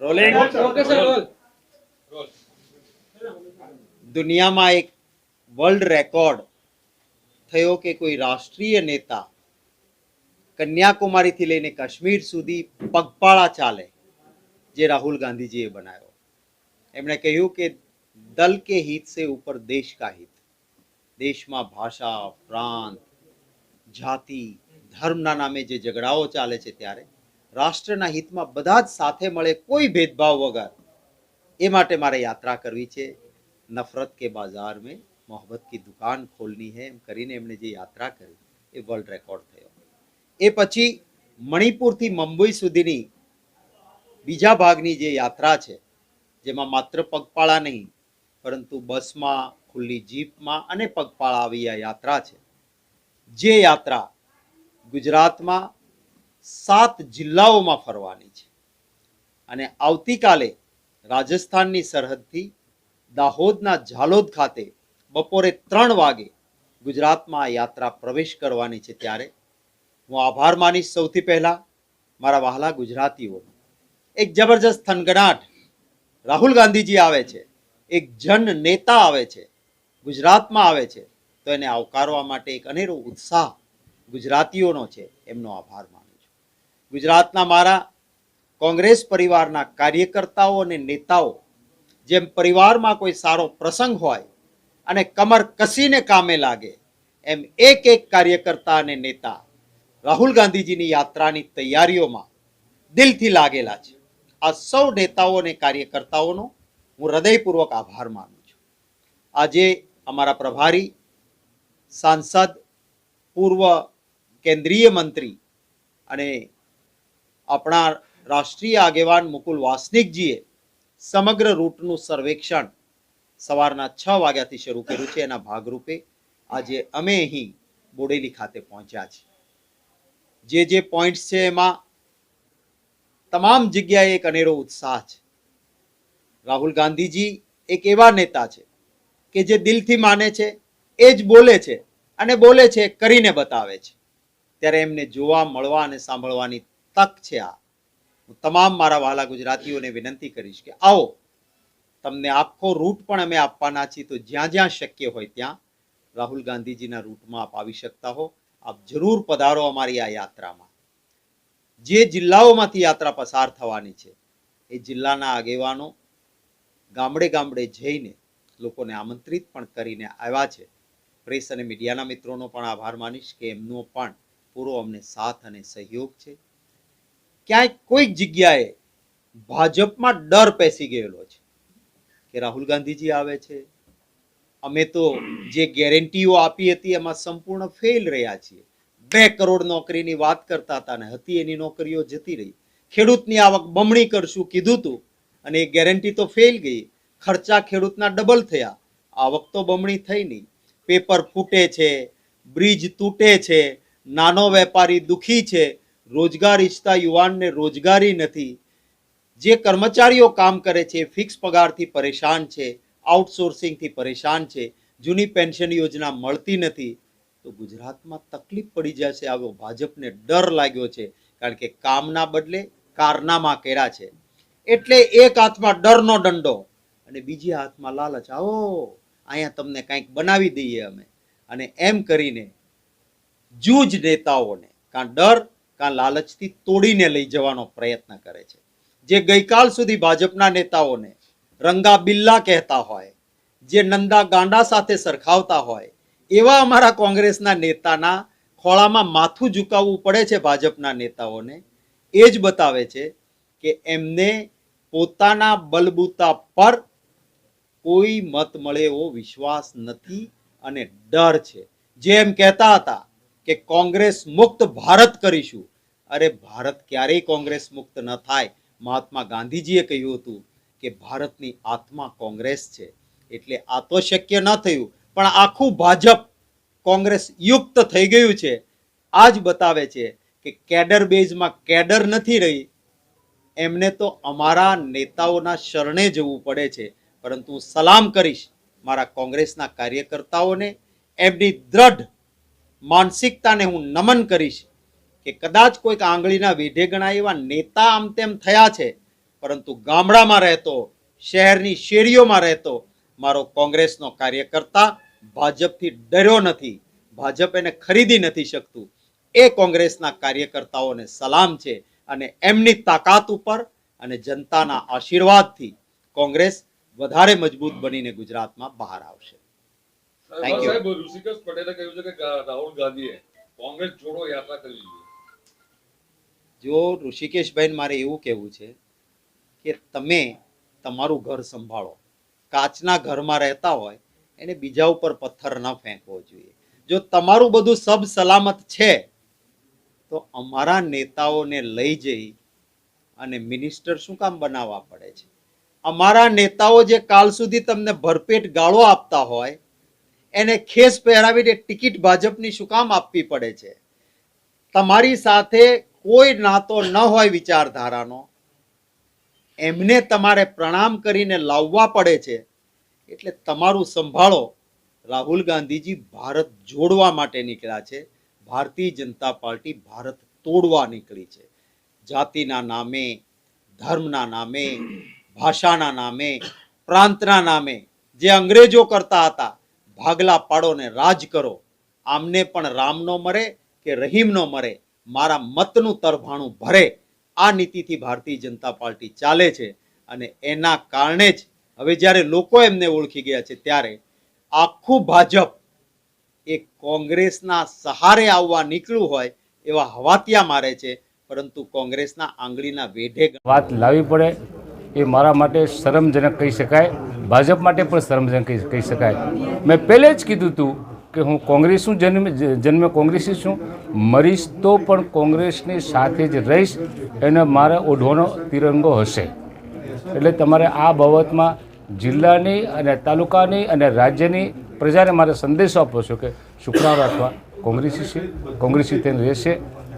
Rolling okay sir role દુનિયામાં એક world record થયો કે કોઈ રાષ્ટ્રીય નેતા કન્યાકુમારીથી લઈને કાશ્મીર સુધી પગપાળા ચાલે જે રાહુલ ગાંધીજીએ બનાવ્યો. એમણે કહ્યું કે દલ કે હિત સે ઉપર દેશ કા હિત. દેશમાં ભાષા પ્રાંત જાતિ ધર્મના નામે જે ઝઘડાઓ ચાલે છે ત્યારે રાષ્ટ્રના હિતમાં બધા જ સાથે મળે કોઈ ભેદભાવ વગર. એ માટે મારે યાત્રા કરવી છે. નફરત કે બાજાર મેં મોહબ્બત કી દુકાન ખોલની હે એમ કરીને એમણે જે યાત્રા કરી, એ વર્લ્ડ રેકોર્ડ થયો. એ પછી મણિપુરથી મુંબઈ સુધીની બીજા ભાગની જે યાત્રા છે, જેમાં માત્ર પગપાળા નહીં, પરંતુ બસમાં, ખુલ્લી જીપમાં અને પગપાળા આવી આ યાત્રા છે. જે યાત્રા ગુજરાતમાં સાત જિલ્લાઓમાં ફરવાની છે. અને આવતીકાલે રાજસ્થાનની સરહદથી દાહોદના ઝાલોદ ખાતે બપોરે ત્રણ વાગે ગુજરાતમાં આ યાત્રા પ્રવેશ કરવાની છે ત્યારે. હું આભાર માનીશ સૌથી પહેલાં મારા વહાલા ગુજરાતીઓનો. એક જબરજસ્ત થનગનાટ રાહુલ ગાંધીજી આવે છે. એક જન નેતા આવે છે. ગુજરાતમાં આવે છે. તો એને આવકારવા માટે એક અનેરો ઉત્સાહ ગુજરાતીઓનો છે. એમનો આભાર માનું છું ગુજરાતના મારા કોંગ્રેસ પરિવારના કાર્યકર્તાઓ અને નેતાઓ, જેમ પરિવારમાં કોઈ સારો પ્રસંગ હોય અને કમર કસીને કામે લાગે, એમ એક એક કાર્યકર્તા અને નેતા રાહુલ ગાંધીજીની યાત્રાની તૈયારીઓમાં દિલથી લાગેલા છે. આ સૌ નેતાઓ અને કાર્યકર્તાઓનો હું હૃદયપૂર્વક આભાર માનું છું. આજે અમારા પ્રભારી, સાંસદ, પૂર્વ કેન્દ્રીય મંત્રી અને આપણા રાષ્ટ્રીય આગેવાન મુકુલ વાસનિકજીએ સમગ્ર રૂટનું સર્વેક્ષણ સવારના છ વાગ્યાથી શરૂ કર્યું છે. એના ભાગરૂપે આજે અમે અહીં બોડેલી ખાતે પહોંચ્યા છીએ. જે જે પોઈન્ટ્સ છે એમાં તમામ જગ્યાએ એક અનેરો ઉત્સાહ છે. રાહુલ ગાંધીજી એક એવા નેતા છે કે જે દિલથી માને છે, એ જ બોલે છે અને બોલે છે કરીને બતાવે છે. ત્યારે એમને જોવા, મળવા અને સાંભળવાની તક છે આ. હું તમામ મારા વાલા ગુજરાતીઓને વિનંતી કરીશ કે આવો. તમને આખો રૂટ પણ અમે આપવાના છીએ, તો જ્યાં જ્યાં શક્ય હોય ત્યાં રાહુલ ગાંધીજીના રૂટમાં આપ આવી શકતા હો. આપ જરૂર પધારો અમારી આ યાત્રામાં. જે જિલ્લાઓમાંથી યાત્રા પસાર થવાની છે, એ જિલ્લાના આગેવાનો ગામડે ગામડે જઈને લોકોને આમંત્રિત પણ કરીને આવ્યા છે. પ્રેસ અને મીડિયાના મિત્રોનો પણ આભાર માનીશ કે એમનો પણ પૂરો અમને સાથ અને સહયોગ છે. ક્યાંય કોઈક જગ્યાએ ભાજપમાં ડર પેસી ગયેલો છે કે રાહુલ ગાંધીજી આવે છે. અમે તો જે ગેરંટીઓ આપી હતી એમાં સંપૂર્ણ ફેલ રહ્યા છીએ. બે કરોડ નોકરીની વાત કરતા હતા ને હતી એની નોકરીઓ જતી રહી. ખેડૂતની આવક બમણી કરશું કીધું હતું અને એ ગેરંટી તો ફેલ ગઈ. ખર્ચા ખેડૂતના ડબલ થયા. આવક તો બમણી થઈ નહીં. પેપર ફૂટે છે, બ્રિજ તૂટે છે, નાનો વેપારી દુખી છે રોજગાર ઈચ્છતા યુવાનને રોજગારી નથી. જે કર્મચારીઓ કામ કરે છે, ફિક્સ પગારથી પરેશાન છે, આઉટસોર્સિંગથી પરેશાન છે, જૂની પેન્શન યોજના મળતી નથી, તો ગુજરાતમાં તકલીફ પડી જશે. આવો ભાજપને ડર લાગ્યો છે, કારણ કે કામના બદલે કારનામા કર્યા છે. એટલે એક હાથમાં ડરનો દંડો અને બીજી હાથમાં લાલચ. આવો, અહીંયા તમને કંઈક બનાવી દઈએ અમે. અને એમ કરીને જૂજ નેતાઓને, કાં ડર કાં લાલચથી તોડીને લઈ જવાનો પ્રયત્ન કરે છે. જે ગઈકાલ સુધી ભાજપના નેતાઓને રંગા બિલ્લા કહેતા હોય, જે નંદા ગાંડા સાથે સરખાવતા હોય, એવા અમારા કોંગ્રેસના નેતાના ખોળામાં માથું ઝુકાવવું પડે છે ભાજપના નેતાઓને. એ જ બતાવે છે કે એમને પોતાના બલબૂતા પર કોઈ મત મળે એવો વિશ્વાસ નથી અને ડર છે. જે એમ કહેતા હતા કે કોંગ્રેસ મુક્ત ભારત કરીશું અરે ભારત ક્યારેય કોંગ્રેસ મુક્ત ન થાય. મહાત્મા ગાંધીજીએ કહ્યું હતું કે ભારતની આત્મા કોંગ્રેસ છે. એટલે આ તો શક્ય ન થયું, પણ આખું ભાજપ કોંગ્રેસ યુક્ત થઈ ગયું છે. આ જ બતાવે છે કે કેડર બેઝમાં કેડર નથી રહી. એમને તો અમારા નેતાઓના શરણે જવું પડે છે. પરંતુ હું સલામ કરીશ મારા કોંગ્રેસના કાર્યકર્તાઓને. એમની દ્રઢ માનસિકતાને હું નમન કરીશ. કે કદાચ કોઈક આંગળીના વેઢે ગણાય એવા નેતા આમ તેમ થયા છે પરંતુ ગામડામાં રહેતો શહેરની શેરીઓમાં રહેતો મારો કોંગ્રેસનો કાર્યકર્તા ભાજપથી ડર્યો નથી ભાજપ એને ખરીદી નથી શકતું. એ કોંગ્રેસના કાર્યકર્તાઓને સલામ છે અને એમની તાકાત ઉપર અને જનતાના આશીર્વાદથી કોંગ્રેસ વધારે મજબૂત બનીને ગુજરાતમાં બહાર આવશે. Thank you. ઋષિકેશ પટેલે કહ્યું છે કે રાહુલ ગાંધીએ કોંગ્રેસ જોડો યાત્રા કરી જો ઋષિકેશભાઈ મારે એવું કહેવું છે કે તમે તમારું ઘર સંભાળો. કાચના ઘરમાં રહેતા હોય એને બીજા ઉપર પથ્થર ન ફેંકવો જોઈએ. જો તમારું બધું સબ સલામત છે, તો અમારા નેતાઓને લઈ જઈ અને મિનિસ્ટર શું કામ બનાવવા પડે છે? અમારા નેતાઓ જે કાલ સુધી તમને ભરપેટ ગાળો આપતા હોય, એને ખેસ પહેરાવીને ટિકિટ ભાજપની શું કામ આપવી પડે છે? તમારી સાથે કોઈ નાતો ન હોય વિચારધારાનો, એમને તમારે પ્રણામ કરીને લાવવા પડે છે. એટલે તમારું સંભાળો. રાહુલ ગાંધીજી ભારત જોડવા માટે નીકળ્યા છે. ભારતીય જનતા પાર્ટી ભારત તોડવા નીકળી છે. જાતિના નામે, ધર્મના નામે, ભાષાના નામે, પ્રાંતના નામે જે અંગ્રેજો કરતા હતા, ભાગલા પાડો ને રાજ કરો. આમને પણ રામ નો મરે કે રહીમ નો મરે. મારા મતનું તરફાણું ભરે. આ નીતિથી ભારતીય જનતા પાર્ટી ચાલે છે અને એના કારણે જ હવે જ્યારે લોકો એમને ઓળખી ગયા છે ત્યારે આખું ભાજપ એ કોંગ્રેસના સહારે આવવા નીકળ્યું હોય એવા હવાતિયા મારે છે. પરંતુ કોંગ્રેસના આંગળીના વેઢે વાત લાવી પડે એ મારા માટે શરમજનક કહી શકાય. ભાજપ માટે પણ શરમજનક કહી શકાય. મેં પહેલે જ કીધું હતું કે હું કોંગ્રેસનું જન્મ જન્મે કોંગ્રેસી છું. મરીશ તો પણ કોંગ્રેસની સાથે જ રહીશ. એને મારે ઓઢવાનો તિરંગો હશે. એટલે તમારે આ બાબતમાં જિલ્લાની અને તાલુકાની અને રાજ્યની પ્રજાને મારે સંદેશો આપવો છો કે શુક્રવાર અથવા કોંગ્રેસી છે, કોંગ્રેસી તેને રહેશે.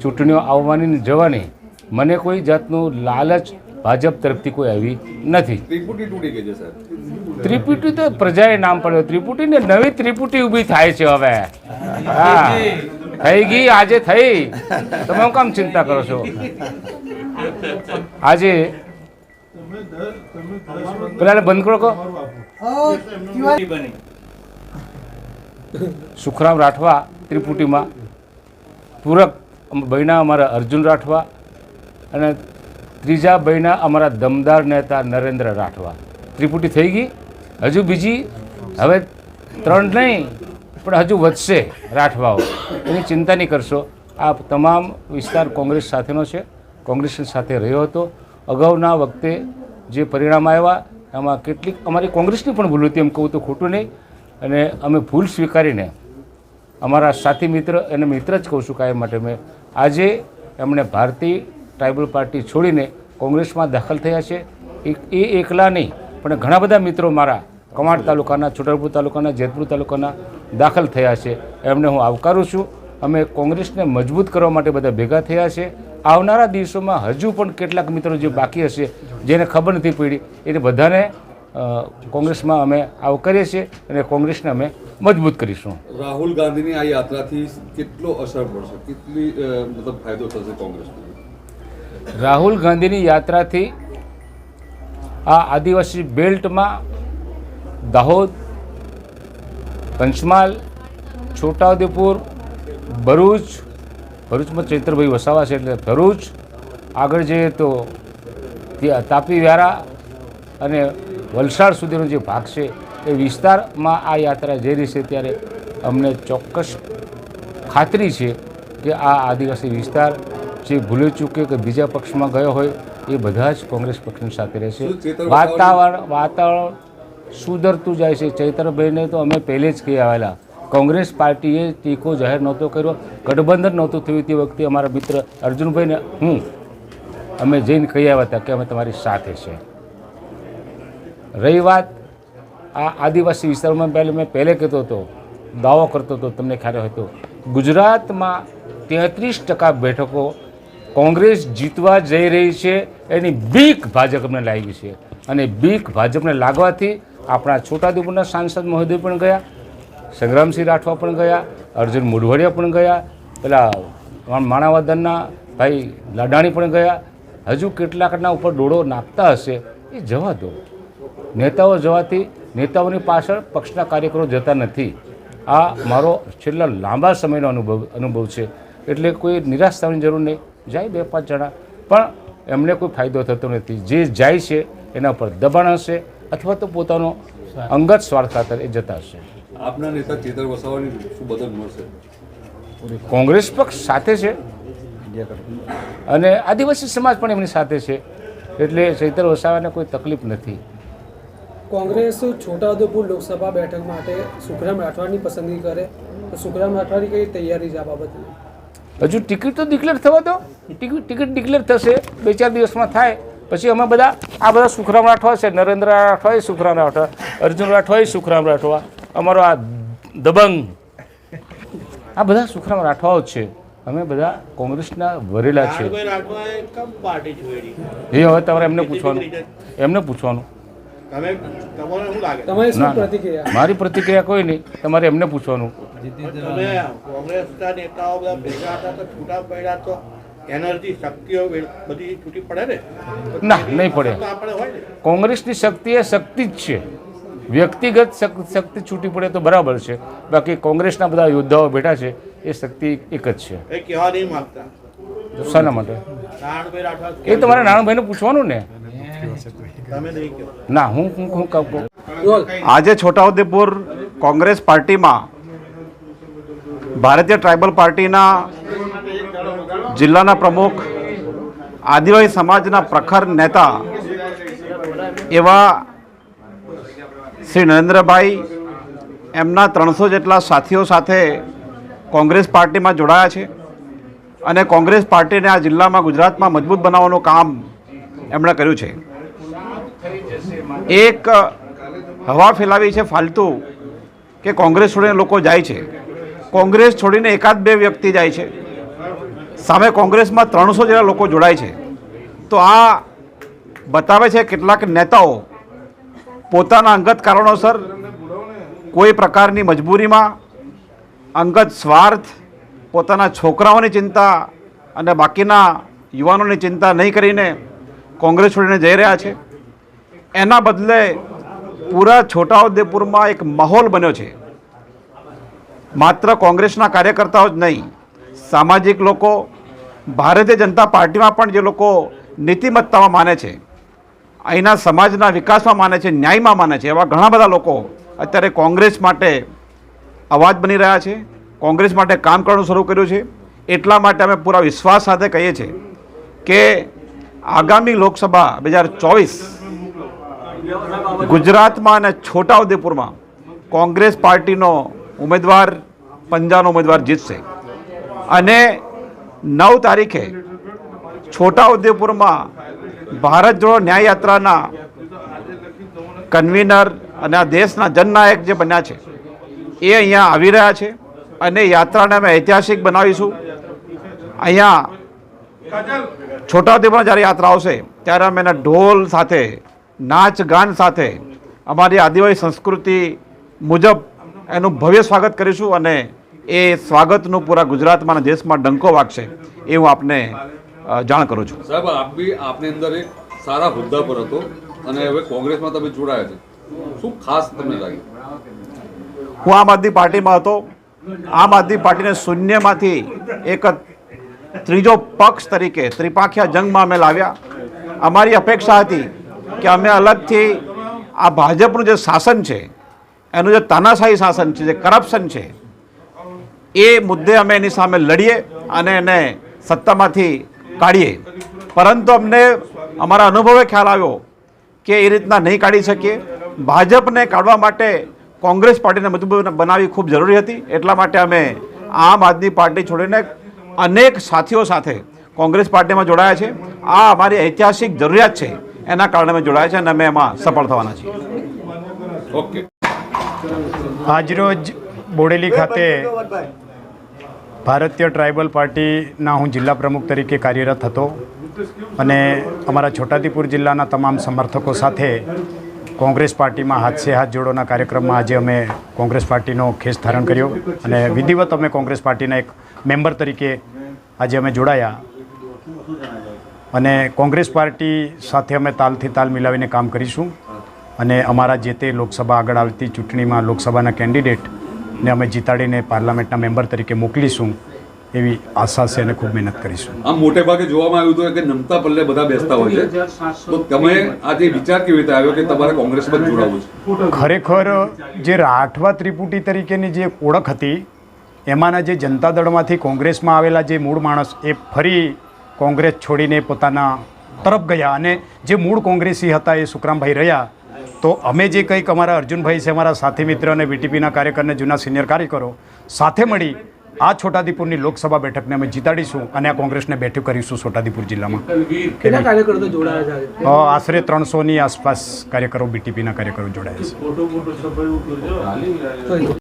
ચૂંટણીઓ આવવાની જવાની. મને કોઈ જાતનું લાલચ ભાજપ તરફથી કોઈ આવી નથી. ત્રિપુટી તૂટી ગઈ છે ત્રિપુટી તો પ્રજાએ નામ પડ્યું. ત્રિપુટી ને નવી ત્રિપુટી ઊભી થાય છે હવે. હા. થઈ ગઈ આજે થઈ. તમે હું કામ ચિંતા કરો છો? આજે પેલા બંધ કરો કહો. સુખરામ રાઠવા ત્રિપુટીમાં. પૂરક બહેના અમારા અર્જુન રાઠવા અને ત્રીજા ભાઈના અમારા દમદાર નેતા નરેન્દ્ર રાઠવા. ત્રિપુટી થઈ ગઈ. હજુ બીજી. હવે ત્રણ નહીં, પણ હજુ વધશે રાઠવાઓ. એની ચિંતા નહીં કરશો. આ તમામ વિસ્તાર કોંગ્રેસ સાથેનો છે. કોંગ્રેસની સાથે રહ્યો હતો. અગાઉના વખતે જે પરિણામ આવ્યા, એમાં કેટલીક અમારી કોંગ્રેસની પણ ભૂલ હતી, એમ કહું તો ખોટું નહીં. અને અમે ભૂલ સ્વીકારીને અમારા સાથી મિત્ર એને મિત્ર જ કહું છું કાયમ માટે મેં આજે એમણે ભારતીય ટ્રાઇબલ પાર્ટી છોડીને કોંગ્રેસમાં દાખલ થયા છે. એ એકલા નહીં, પણ ઘણા બધા મિત્રો મારા કમાડ તાલુકાના છોટરપુર તાલુકાના, જેતપુર તાલુકાના દાખલ થયા છે. એમને હું આવકારું છું. અમે કોંગ્રેસને મજબૂત કરવા માટે બધા ભેગા થયા છે. આવનારા દિવસોમાં હજુ પણ કેટલાક મિત્રો જે બાકી હશે, જેને ખબર નથી પડી, એને બધાને કોંગ્રેસમાં અમે આવકારીએ છીએ અને કોંગ્રેસને અમે મજબૂત કરીશું. રાહુલ ગાંધીની આ યાત્રાથી કેટલો અસર પડશે? કેટલી મતલબ ફાયદો થશે કોંગ્રેસને? રાહુલ ગાંધીની યાત્રાથી આ આદિવાસી બેલ્ટમાં દાહોદ, પંચમહાલ, છોટાઉદેપુર, ભરૂચ, ભરૂચમાં ચૈત્રભાઈ વસાવા છે એટલે ભરૂચ, આગળ જઈએ તો તાપી વ્યારા અને વલસાડ સુધીનો જે ભાગ છે એ વિસ્તારમાં આ યાત્રા જઈ રહી છે ત્યારે અમને ચોક્કસ ખાતરી છે કે આ આદિવાસી વિસ્તાર જે ભૂલી ચૂકે કે બીજા પક્ષમાં ગયો હોય એ બધા જ કોંગ્રેસ પક્ષની સાથે રહેશે. વાતાવરણ વાતાવરણ સુધરતું જાય છે. ચૈતરભાઈને તો અમે પહેલે જ કહી આવેલા. કોંગ્રેસ પાર્ટીએ ટેકો જાહેર નહોતો કર્યો ગઠબંધન નહોતું થયું તે વખતે અમારા મિત્ર અર્જુનભાઈને હું અમે જઈને કહી આવ્યા હતા કે અમે તમારી સાથે છે. રહી વાત આ આદિવાસી વિસ્તારોમાં પહેલે મેં પહેલે કહેતો હતો દાવો કરતો હતો તમને ખ્યાલ હોય તો. ગુજરાતમાં તેત્રીસ ટકા બેઠકો કોંગ્રેસ જીતવા જઈ રહી છે, એની બીક ભાજપને લાગી છે. અને બીક ભાજપને લાગવાથી આપણા છોટાઉદેપુરના સાંસદ મહોદય પણ ગયા, સંગ્રામસિંહ રાઠવા પણ ગયા, અર્જુન મુઢવડિયા પણ ગયા, પેલા માણાવદનના ભાઈ લાડાણી પણ ગયા. હજુ કેટલાકના ઉપર ડોળો નાખતા હશે એ જવા દો. નેતાઓ જવાથી નેતાઓની પાછળ પક્ષના કાર્યકરો જતા નથી. આ મારો છેલ્લા લાંબા સમયનો અનુભવ અનુભવ છે. એટલે કોઈ નિરાશ થવાની જરૂર નહીં. જાય બે પાંચ જણા. પણ એમને કોઈ ફાયદો થતો નથી. જે જાય છે એના પર દબાણ હશે અથવા તો પોતાનો અંગત સ્વાર્થ ખાતર એ જતા હશે. આપના નેતા ચેતર વસાવાની શું બદલ મળશે? કોંગ્રેસ પક્ષ સાથે છે. અને આદિવાસી સમાજ પણ એમની સાથે છે. એટલે ચૈતર વસાવાને કોઈ તકલીફ નથી. કોંગ્રેસ છોટાઉદેપુર લોકસભા બેઠક માટે સુખરામ રાઠવાની પસંદગી કરે તો સુખરામ રાઠવાની કઈ તૈયારી છે આ બાબતની? હજુ ટિકિટ તો ડિક્લેર થવા દો. ટિકિટ ટિકિટ ડિક્લેર થશે બે ચાર દિવસમાં થાય. પછી અમે બધા આ બધા સુખરામ રાઠવા છે. નરેન્દ્ર રાઠવા એ સુખરામ રાઠવા અર્જુન રાઠવા સુખરામ રાઠવા અમારો આ દબંગ. આ બધા સુખરામ રાઠવાઓ છે. અમે બધા કોંગ્રેસના વરેલા છે. એ હવે તમારે એમને પૂછવાનું. એમને પૂછવાનું. મારી પ્રતિક્રિયા કોઈ નહીં. તમારે એમને પૂછવાનું. તમે કોંગ્રેસના નેતાઓ બધા ભેગા હતા તો છૂટા પડ્યા તો એનર્જી શક્તિઓ બધી છૂટી પડે ને? ના, નહીં પડે. અસર તો આપણે હોય ને? કોંગ્રેસની શક્તિ એ શક્તિ જ છે. વ્યક્તિગત શક- શક્તિ છૂટી પડે તો બરાબર છે. બાકી કોંગ્રેસના બધા યોદ્ધાઓ બેઠા છે એ શક્તિ એક જ છે. એ કહેવા નહીં માંગતા. શાના માટે? એ તમારે નાણાભાઈને પૂછવાનું ને. ના હું હું હું. આજે છોટાઉદેપુર કોંગ્રેસ પાર્ટીમાં ભારતીય ટ્રાઇબલ પાર્ટીના જિલ્લાના પ્રમુખ આદિવાસી સમાજના પ્રખર નેતા એવા શ્રી નરેન્દ્રભાઈ એમના ત્રણસો જેટલા સાથીઓ સાથે કોંગ્રેસ પાર્ટીમાં જોડાયા છે અને કોંગ્રેસ પાર્ટીને આ જિલ્લામાં ગુજરાતમાં મજબૂત બનાવવાનું કામ એમણે કર્યું છે. એક હવા ફેલાવી છે ફાલતુ કે કોંગ્રેસ છોડીને લોકો જાય છે. કોંગ્રેસ છોડીને એકાદ બે વ્યક્તિ જાય છે. સામે કોંગ્રેસમાં ત્રણસો જેટલા લોકો જોડાય છે. તો આ બતાવે છે કેટલાક નેતાઓ પોતાના અંગત કારણોસર કોઈ પ્રકારની મજબૂરીમાં, અંગત સ્વાર્થ, પોતાના છોકરાઓની ચિંતા અને બાકીના યુવાનોની ચિંતા નહીં કરીને કોંગ્રેસ છોડીને જઈ રહ્યા છે. એના બદલે પૂરા છોટાઉદેપુરમાં એક માહોલ બન્યો છે. માત્ર કોંગ્રેસના કાર્યકર્તાઓ જ નહીં, સામાજિક લોકો, ભારતીય જનતા પાર્ટીમાં પણ જે લોકો નીતિમત્તામાં માને છે, અહીંના સમાજના વિકાસમાં માને છે, ન્યાયમાં માને છે, એવા ઘણા બધા લોકો અત્યારે કોંગ્રેસ માટે અવાજ બની રહ્યા છે. કોંગ્રેસ માટે કામ કરવાનું શરૂ કર્યું છે. એટલા માટે અમે પૂરા વિશ્વાસ સાથે કહીએ છીએ કે આગામી લોકસભા બે હજાર ચોવીસ ગુજરાતમાં અને છોટાઉદેપુરમાં કોંગ્રેસ પાર્ટીનો ઉમેદવાર, પંજાનો ઉમેદવાર જીતશે. અને નવ તારીખે છોટાઉદેપુરમાં ભારત જોડો ન્યાય યાત્રાના કન્વીનર અને આ દેશના જનનાયક જે બન્યા છે, એ અહીંયા આવી રહ્યા છે. અને યાત્રાને અમે ઐતિહાસિક બનાવીશું. અહીંયા છોટાઉદેપુરમાં જ્યારે યાત્રા આવશે ત્યારે અમે એના ઢોલ સાથે નાચ ગાન સાથે અમારી આદિવાસી સંસ્કૃતિ મુજબ એનું ભવ્ય સ્વાગત કરીશું અને એ સ્વાગતનું પૂરા ગુજરાતમાં દેશમાં ડંકો વાગશે એ હું આપને જાણ કરું છું. સાહેબ આપ બી આપની અંદર એક સારા હોદ્દા પર હતો અને હવે કોંગ્રેસમાં તમે જોડાયા છે. શું ખાસ તમને લાગ્યું? હું આમ આદમી પાર્ટીમાં હતો. આમ આદમી પાર્ટીને શૂન્યમાંથી એક ત્રીજો પક્ષ તરીકે ત્રિપાંખિયા જંગમાં અમે લાવ્યા. અમારી અપેક્ષા હતી કે અમે અલગથી આ ભાજપનું જે શાસન છે, એનું જે તાનાશાહી શાસન છે, જે કરપ્શન છે, એ મુદ્દે અમે એની સામે લડીએ અને એને સત્તામાંથી કાઢીએ. પરંતુ અમને અમારા અનુભવે ખ્યાલ આવ્યો કે એ રીતના નહીં કાઢી શકીએ. ભાજપને કાઢવા માટે કોંગ્રેસ પાર્ટીને મજબૂત બનાવવી ખૂબ જરૂરી હતી. એટલા માટે અમે આમ આદમી પાર્ટી છોડીને અનેક સાથીઓ સાથે કોંગ્રેસ પાર્ટીમાં જોડાયા છે. આ અમારી ઐતિહાસિક જરૂરિયાત છે. એના કારણે અમે જોડાયા છે અને અમે એમાં સફળ થવાના છીએ. ઓકે. આજરોજ બોડેલી ખાતે ભારતીય ટ્રાઇબલ પાર્ટીના હું જિલ્લા પ્રમુખ તરીકે કાર્યરત હતો અને અમારા છોટાદીપુર જિલ્લાના તમામ સમર્થકો સાથે કોંગ્રેસ પાર્ટીમાં હાથસે હાથ જોડોના કાર્યક્રમમાં આજે અમે કોંગ્રેસ પાર્ટીનો ખેસ ધારણ કર્યો અને વિધિવત અમે કોંગ્રેસ પાર્ટીના એક મેમ્બર તરીકે આજે અમે જોડાયા. અને કોંગ્રેસ પાર્ટી સાથે અમે તાલથી તાલ મિલાવીને કામ કરીશું. અને અમારા જે તે લોકસભા આગળ આવતી ચૂંટણીમાં લોકસભાના કેન્ડિડેટને અમે જીતાડીને પાર્લામેન્ટના મેમ્બર તરીકે મોકલીશું. એવી આશા છે અને ખૂબ મહેનત કરીશું. આમ મોટે ભાગે જોવામાં આવ્યું હતું કે નમતા પલ્લે બધા બેસતા હોય છે. તો તમે આજે વિચાર કેવી રીતે આવ્યો કે તમારે કોંગ્રેસમાં જોડાવું છે? ખરેખર જે રાઠવા ત્રિપુટી તરીકેની જે ઓળખ હતી એમાંના જે જનતા દળમાંથી કોંગ્રેસમાં આવેલા જે મૂળ માણસ એ ફરી કોંગ્રેસ છોડીને પોતાના તરફ ગયા અને જે મૂળ કોંગ્રેસી હતા એ સુખરામભાઈ રહ્યા. તો અમે જે કંઈક અમારા અર્જુનભાઈ છે અમારા સાથી મિત્ર અને વીટીપીના કાર્યકરને જૂના સિનિયર કાર્યકરો સાથે મળી આ છોટાદીપુરની લોકસભા બેઠકને અમે જીતાડીશું અને આ કોંગ્રેસને બેઠક કરીશું છોટાદીપુર જિલ્લામાં. આશરે ત્રણસોની આસપાસ કાર્યકરો બીટીપીના કાર્યકરો જોડાયા છે.